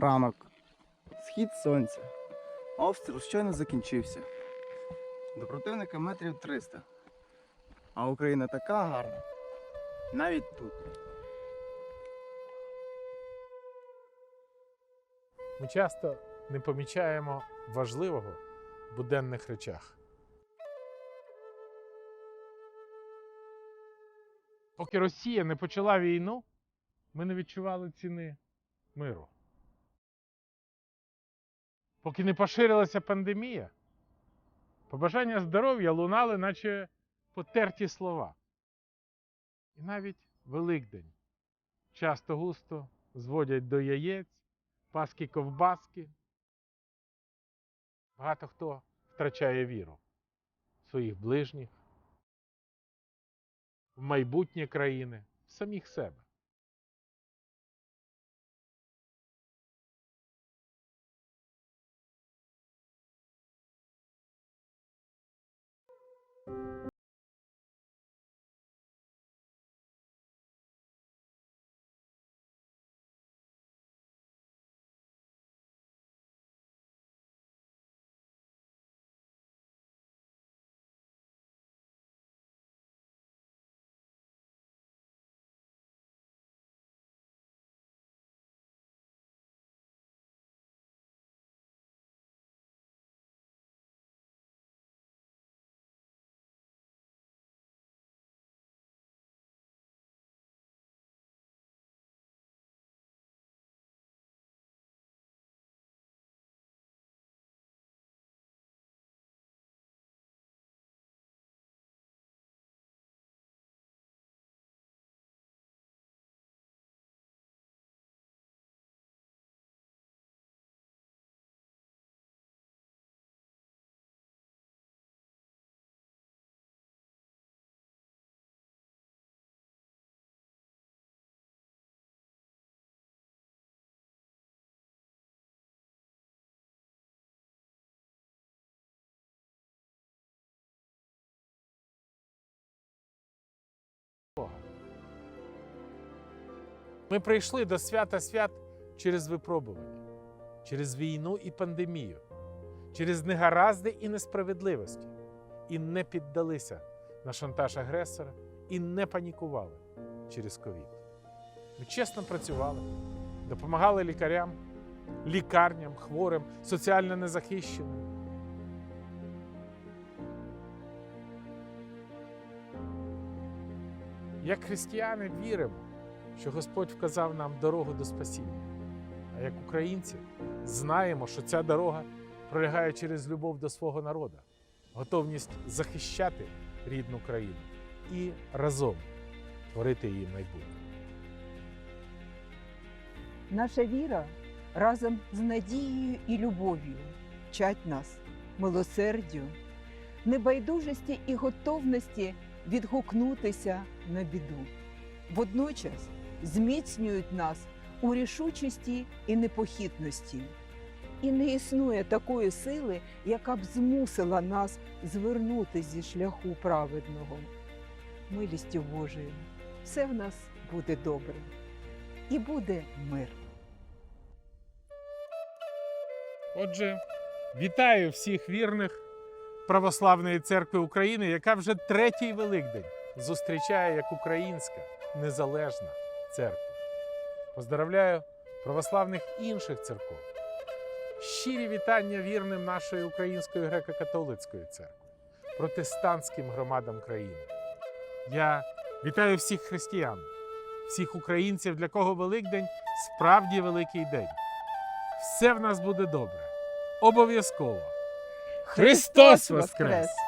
Ранок. Схід сонця. Обстріл щойно закінчився. До противника метрів 300. А Україна така гарна. Навіть тут. Ми часто не помічаємо важливого в буденних речах. Поки Росія не почала війну, ми не відчували ціни миру. Поки не поширилася пандемія, побажання здоров'я лунали, наче потерті слова. І навіть Великдень часто густо зводять до яєць, паски ковбаски. Багато хто втрачає віру в своїх ближніх, в майбутнє країни, в самих себе. Ми прийшли до свята свят через випробування, через війну і пандемію, через негаразди і несправедливості, і не піддалися на шантаж агресора і не панікували через ковід. Ми чесно працювали, допомагали лікарям, лікарням, хворим, соціально незахищеним. Як християни віримо, що Господь вказав нам дорогу до спасіння. А як українці знаємо, що ця дорога пролягає через любов до свого народу, готовність захищати рідну країну і разом творити її майбутнє. Наша віра разом з надією і любов'ю вчать нас милосердю, небайдужості і готовності відгукнутися на біду. Водночас зміцнюють нас у рішучості і непохитності. І не існує такої сили, яка б змусила нас звернути зі шляху праведного. Милістю Божою все в нас буде добре і буде мир. Отже, вітаю всіх вірних Православної церкви України, яка вже третій Великдень зустрічає як українська незалежна церква. Поздравляю православних інших церков. Щирі вітання вірним нашої Української греко-католицької церкви, протестантським громадам країни. Я вітаю всіх християн, всіх українців, для кого Великдень справді великий день. Все в нас буде добре. Обов'язково. Христос Воскрес!